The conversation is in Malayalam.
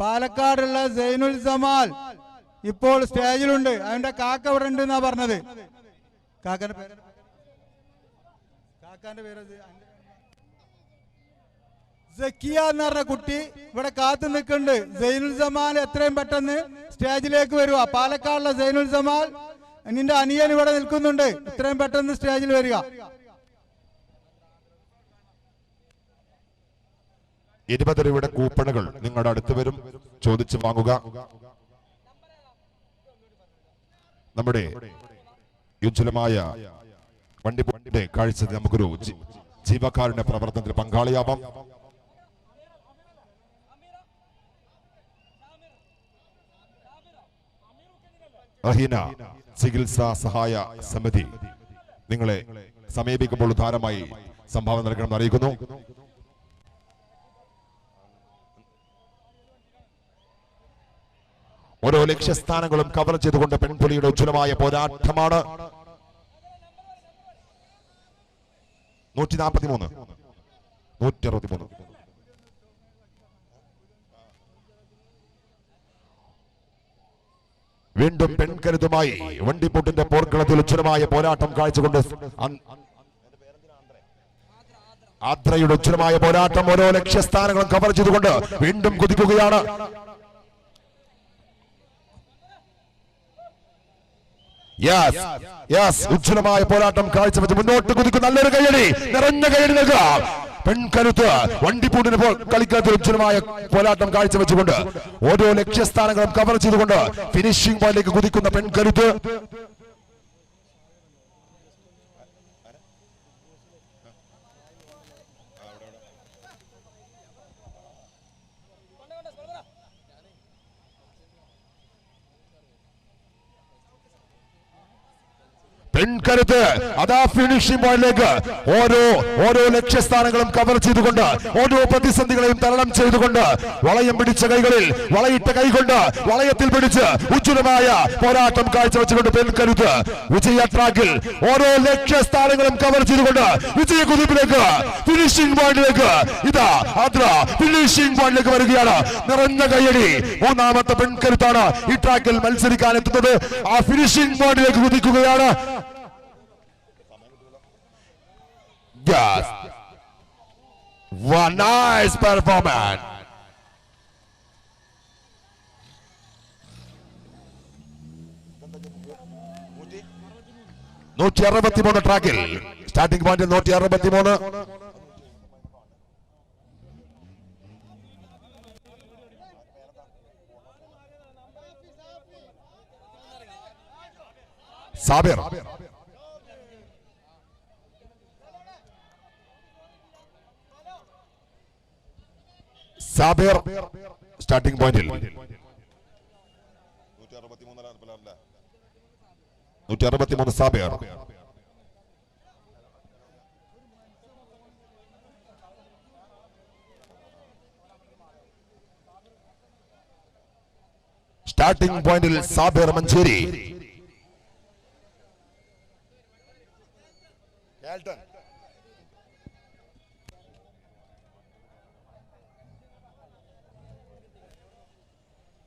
പാലക്കാടുള്ള സൈനുൽ സമാൽ ഇപ്പോൾ സ്റ്റേജിലുണ്ട്. അവന്റെ കാക്ക ഇവിടെ ഉണ്ട് എന്നാ പറഞ്ഞത്. കാക്കന്റെ പേര്? കാക്കാന്റെ പേര് സക്കിയ എന്ന് പറഞ്ഞ കുട്ടി ഇവിടെ കാത്തു നിൽക്കുന്നുണ്ട്. സൈനുൽ സമാൽ എത്രയും പെട്ടെന്ന് സ്റ്റേജിലേക്ക് വരിക. പാലക്കാടുള്ള സൈനുൽ സമാൽ നിന്റെ അനിയൻ ഇവിടെ നിൽക്കുന്നുണ്ട്. എത്രയും പെട്ടെന്ന് സ്റ്റേജിൽ വരിക. ഇരുപത് രൂപയുടെ കൂപ്പണുകൾ നിങ്ങളുടെ അടുത്ത് വരും. ചോദിച്ചു വാങ്ങുക. നമ്മുടെ ഉജ്ജ്വലമായ വണ്ടി കാഴ്ച നമുക്കൊരു ജീവക്കാരുടെ പ്രവർത്തനത്തിൽ പങ്കാളിയാവാം. റഹീന ചികിത്സാ സഹായ സമിതി നിങ്ങളെ സമീപിക്കുമ്പോൾ ധാരമായി സംഭാവന നൽകണമെന്ന് അറിയിക്കുന്നു. ഓരോ ലക്ഷ്യസ്ഥാനങ്ങളും കവർ ചെയ്തുകൊണ്ട് പെൺപുലിയുടെ ഉജ്ജ്വലമായ പോരാട്ടമാണ്. വീണ്ടും പെൺകരുതുമായി വണ്ടിപ്പൂട്ടിന്റെ പോർക്കളത്തിൽ ഉജ്ജ്വലമായ പോരാട്ടം കാഴ്ചകൊണ്ട് ആദ്രയുടെ ഉജ്ജ്വലമായ പോരാട്ടം ഓരോ ലക്ഷ്യസ്ഥാനങ്ങളും കവർ ചെയ്തുകൊണ്ട് വീണ്ടും കുതിക്കുകയാണ്. ഉജ്ജ്വലമായ പോരാട്ടം കാഴ്ചവെച്ച് മുന്നോട്ട് കുതിക്കും നല്ലൊരു കയ്യടി. നിറഞ്ഞ കയ്യടി നൽകുക പെൺകരുത്ത് വണ്ടിപ്പൂട്ടിന് കളിക്കാത്ത ഉജ്ജ്വലമായ പോരാട്ടം കാഴ്ചവെച്ചുകൊണ്ട് ഓരോ ലക്ഷ്യസ്ഥാനങ്ങളും കവർ ചെയ്തുകൊണ്ട് ഫിനിഷിംഗ് പോയിന്റിലേക്ക് കുതിക്കുന്ന പെൺകരുത്ത്. പെൺകരുത്ത് അതാ ഫിനിഷിംഗ് പോയിന്റിലേക്ക് ഓരോ ഓരോ ലക്ഷ്യസ്ഥാനങ്ങളും കവർ ചെയ്തുകൊണ്ട് ഓരോ പ്രതിസന്ധികളെയും തരണം ചെയ്തുകൊണ്ട് വളയം പിടിച്ച കൈകളിൽ വളയിട്ട കൈകൊണ്ട് വളയത്തിൽ പിടിച്ച് ഉജ്ജ്വലമായ പോരാട്ടം കാഴ്ചവെച്ചുകൊണ്ട് പെൺകരുത് വിജയ ട്രാക്കിൽ ഓരോ ലക്ഷ്യസ്ഥാനങ്ങളും കവർ ചെയ്തുകൊണ്ട് വിജയ കുതിപ്പിലേക്ക് ഫിനിഷിംഗ് പോയിന്റിലേക്ക് ഇതാ ആദ്ര ഫിനിഷിംഗ് പോയിന്റിലേക്ക് വരികയാണ്. നിറഞ്ഞ കയ്യടി. മൂന്നാമത്തെ പെൺകരുത്താണ് ഈ ട്രാക്കിൽ മത്സരിക്കാൻ എത്തുന്നത്. ആ ഫിനിഷിംഗ് പോയിന്റിലേക്ക് കുതിക്കുകയാണ്. Yes. One nice performance. നൂറ്റി അറുപത്തിമൂന്ന് ട്രാക്കിൽ സ്റ്റാർട്ടിംഗ് പോയിന്റ് നൂറ്റി അറുപത്തി മൂന്ന് സാബിർ സാബിർ സ്റ്റാർട്ടിംഗ് പോയിന്റിൽ നൂറ്റി അറുപത്തിമൂന്ന് സാബിർ. സ്റ്റാർട്ടിംഗ് പോയിന്റിൽ സാബിർ മഞ്ചേരി.